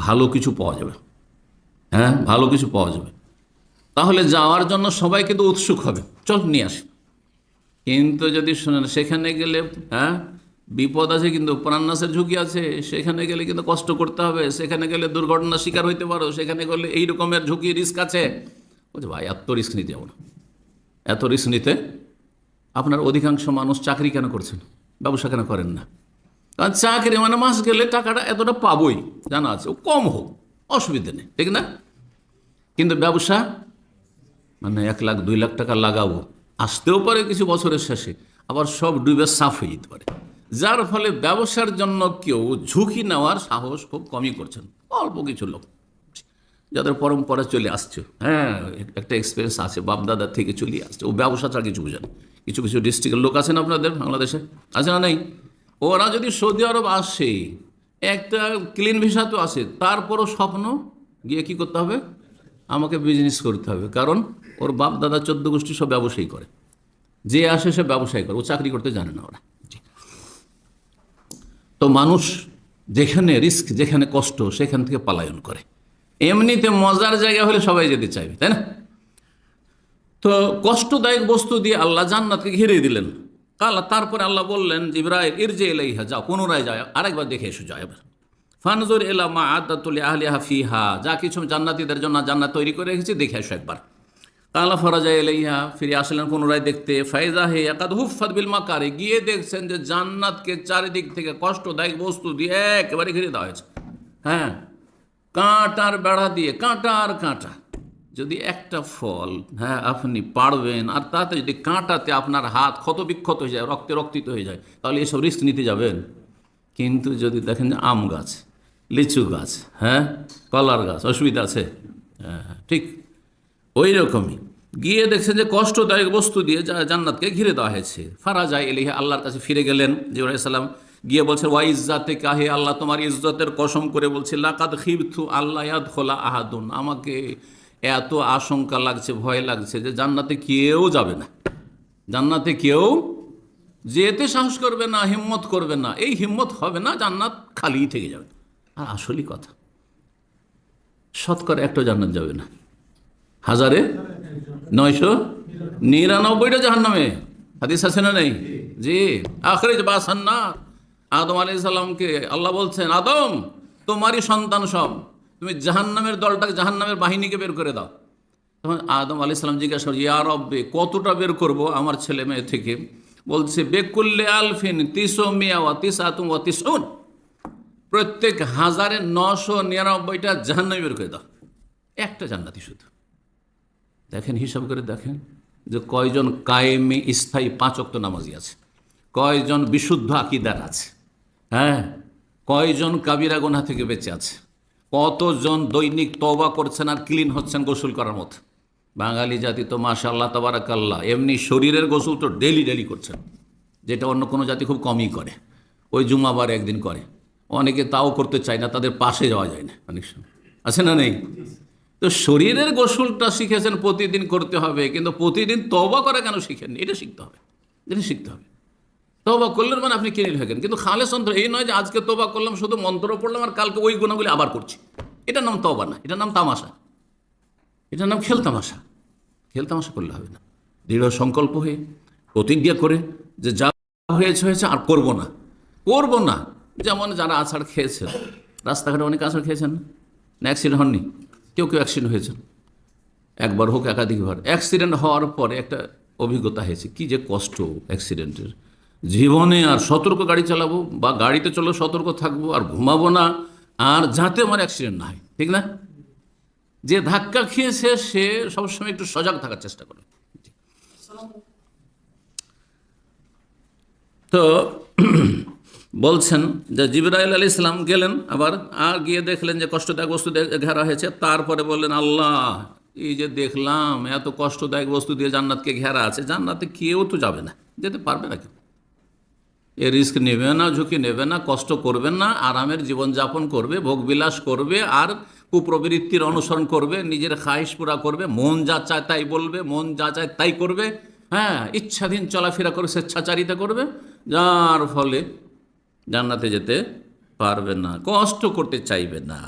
ভালো কিছু পাওয়া যাবে। হ্যাঁ ভালো কিছু পাওয়া যাবে। তাহলে যাওয়ার জন্য সবাই কিন্তু উৎসুক হবে। চল, নিয়ে আসি। কিন্তু যদি শোনেন, সেখানে গেলে হ্যাঁ বিপদ আছে কিন্তু, প্রাণনাশের ঝুঁকি আছে। সেখানে গেলে কিন্তু কষ্ট করতে হবে। সেখানে গেলে দুর্ঘটনার শিকার হইতে পারো। সেখানে গেলে এই রকমের ঝুঁকি, রিস্ক আছে। বলছে, ভাই, এত রিস্ক নিতে যাব না। এত রিস্ক নিতে আপনার অধিকাংশ মানুষ চাকরি কেন করছেন? ব্যবসা কেন করেন না? কারণ চাকরি মানে মাস গেলে টাকাটা এতটা পাবই, জানা আছে। ও কম হোক, অসুবিধা নেই, ঠিক না? কিন্তু ব্যবসা মানে এক লাখ, দুই লাখ টাকা লাগাবো, আসতেও পারে কিছু বছরের শেষে, আবার সব ডুবে সাফ হয়ে যেতে পারে। যার ফলে ব্যবসার জন্য কেউ ঝুঁকি নেওয়ার সাহস খুব কমই করছেন, অল্প কিছু লোক। যাদের পরম্পরা চলে আসছে হ্যাঁ একটা এক্সপিরিয়েন্স আছে বাপদাদার থেকে চলে আসছে, ও ব্যবসা ছাড়া কিছু বুঝেন কিছু কিছু ডিস্ট্রিক্টের লোক আছেন আপনাদের বাংলাদেশে? আছে না নেই? ওরা যদি সৌদি আরব আসে, একটা ক্লিন ভিসা তো আসে তারপরও স্বপ্ন গিয়ে কি করতে হবে? আমাকে বিজনেস করতে হবে, কারণ ওর বাপ দাদা চোদ্দ গোষ্ঠী সব ব্যবসায়ী করে। যে আসে সে ব্যবসায়ী করে, ও চাকরি করতে জানে না ওরা। তো মানুষ যেখানে রিস্ক যেখানে কষ্ট, সেখান থেকে পালায়ন করে। এমনিতে মজার জায়গা হলে সবাই যেতে চাইবে, তাই না? তো কষ্টদায়ক বস্তু দিয়ে আল্লাহ জান্নাতকে ঘিরে দিলেন। কালা তারপরে আল্লাহ বললেন, জিব্রাইল, ইরজে এলাইহা যাও, পুনরায় যায় আরেকবার দেখে এসো, যাও এবার। ফানজুর এলা মা আদাতুল আহলিহা ফিহা, যা কিছু জান্নাতীদের জন্য জান্নাত তৈরি করে রেখেছি, দেখে এসো একবার। কালা ফরাজা এলাইহা ফিরে আসলেন পুনরায় দেখতে, ফাইজা হে একাদ হুফাত বিল মাকারে, গিয়ে দেখছেন যে জান্নাতকে চারিদিক থেকে কষ্টদায়ক বস্তু দিয়ে একেবারে ঘিরে দেওয়া হয়েছে। হ্যাঁ কাঁটার বেড়া দিয়ে কাঁটা আর কাঁটা। যদি একটা ফল হ্যাঁ আপনি পারবেন আর তাতে যদি কাঁটাতে আপনার হাত ক্ষত বিক্ষত হয়ে যায় রক্তে রক্তিত হয়ে যায় তাহলে এসব রিস্ক নিতে যাবেন। কিন্তু যদি দেখেন যে আম গাছ লিচু গাছ হ্যাঁ কলার গাছ অসুবিধা আছে হ্যাঁ হ্যাঁ, ঠিক ওই রকমই গিয়ে দেখছেন যে কষ্টদায়ক বস্তু দিয়ে জান্নাতকে ঘিরে দেওয়া হয়েছে। ফারা যায় এলিহে আল্লাহর কাছে ফিরে গেলেন জিবরাইসাল্লাম গিয়ে বলছে ওয়া ইজ্জাতে কাহে আল্লাহ তোমার ইজ্জতের কসম করে বলছে লাকাদ খিবথু আল্লাহ ইয়াদ খোলা আহাদুন। আমাকে এত আশঙ্কা লাগছে, ভয় লাগছে যে জান্নাতে কেউ যাবে না। জান্নাতে কেউ যেতে সাহস করবে না, হিম্মত করবে না। এই হিম্মত হবে না, জান্নাত খালিই থেকে যাবে। আর আসলই কথা, শতকরা একটা জান্নাত যাবে না। হাজারে নয়শো নিরানব্বইটা জাহান নামে হাদিস আছে না নেই? জি, আখরে বা সান্না আদম আলি সাল্লামকে আল্লাহ বলছেন, আদম, তোমারই সন্তান সব। তুমি জাহান্নামের দলটাকে, জাহান্নামের বাহিনীকে বের করে দাও। তখন আদম আলি সাল্লাম জিজ্ঞাসা করছে ইয়া রব্বে, কতটা বের করব আমার ছেলে মেয়ে থেকে? বলছে, বেকুল্লে আলফিন তিসো মিয়া ওয়া তিস আতুম ওয়া তিসুন প্রত্যেক হাজারে নশো নিরানব্বইটা জাহান্নামে বের করে দাও। একটা জান্নাতি শুধু। দেখেন, হিসাব করে দেখেন যে কয়জন কায়েমে, স্থায়ী পাঁচক্ত নামাজি আছে। কয়জন বিশুদ্ধ আকিদার আছে। হ্যাঁ? কয়জন কাবিরা গোনা থেকে বেঁচে আছে। কতজন দৈনিক তবা করছেন আর ক্লিন হচ্ছেন গোসল করার মতো? বাঙালি জাতি তো মাশাল্লাহ তবারাকাল্লাহ। এমনি শরীরের গোসল তো ডেলি ডেলি করছেন। যেটা অন্য কোনো জাতি খুব কমই করে। ওই জুমাবার একদিন করে। অনেকে তাও করতে চায় না, তাদের পাশে যাওয়া যায় না। অনেক সময়। আছে না নেই? তো শরীরের গোসলটা শিখেছেন, প্রতিদিন করতে হবে। কিন্তু প্রতিদিন তবা করা কেন শিখেননি? এটা শিখতে হবে। এটা শিখতে হবে। তবা করলেন মানে আপনি কিনে থাকেন কিন্তু খালে সন্ত্র এই নয় যে আজকে তোবা করলাম, শুধু মন্ত্র পড়লাম আর কালকে ওই গুণাগুলি আবার করছি। এটার নাম তবা না, এটার নাম তামাশা। এটার নাম খেলতামাশা খেলতামাশা করলে হবে না। দৃঢ় সংকল্প হয়ে প্রতিজ্ঞা করে যে যা হয়েছে হয়েছে আর করব না। করব না। যেমন যারা আছাড় খেয়েছেন রাস্তাঘাটে অনেক আছাড় খেয়েছেন না? অ্যাক্সিডেন্ট হননি? কেউ কেউ অ্যাক্সিডেন্ট হয়েছেন। একবার হোক একাধিকবার। অ্যাক্সিডেন্ট হওয়ার পরে একটা অভিজ্ঞতা হয়েছে। কি যে কষ্ট অ্যাক্সিডেন্টের জীবনে আর সতর্ক গাড়ি চালাবো বা গাড়িতে চলো সতর্ক থাকব আর ঘুমাবো না, আর যাতে আমার অ্যাক্সিডেন্ট না হয়, ঠিক না? যে ধাক্কা খেয়েছে সে সবসময় একটু সজাগ থাকার চেষ্টা করে। তো বলছেন যে জিবরাইল আলী ইসলাম গেলেন আবার, আর গিয়ে দেখলেন যে কষ্টদায়ক বস্তু ঘেরা হয়েছে। তারপরে বললেন, আল্লাহ, এই যে দেখলাম, এত কষ্টদায়ক বস্তু দিয়ে জান্নাতকে ঘেরা আছে। জান্নাতে কেউ তো যাবে না, যেতে পারবে না কেউ। এ রিস্ক নেবে না, ঝুঁকি নেবে না, কষ্ট করবে না, আরামের জীবনযাপন করবে, ভোগবিলাস করবে, আর কুপ্রবৃত্তির অনুসরণ করবে, নিজের খাইশ পুরা করবে, মন যা চায় তাই বলবে, মন যা চায় তাই করবে হ্যাঁ ইচ্ছাধীন চলাফেরা করে স্বেচ্ছাচারিতা করবে, যার ফলে জান্নাতে যেতে পারবে না, কষ্ট করতে চাইবে না।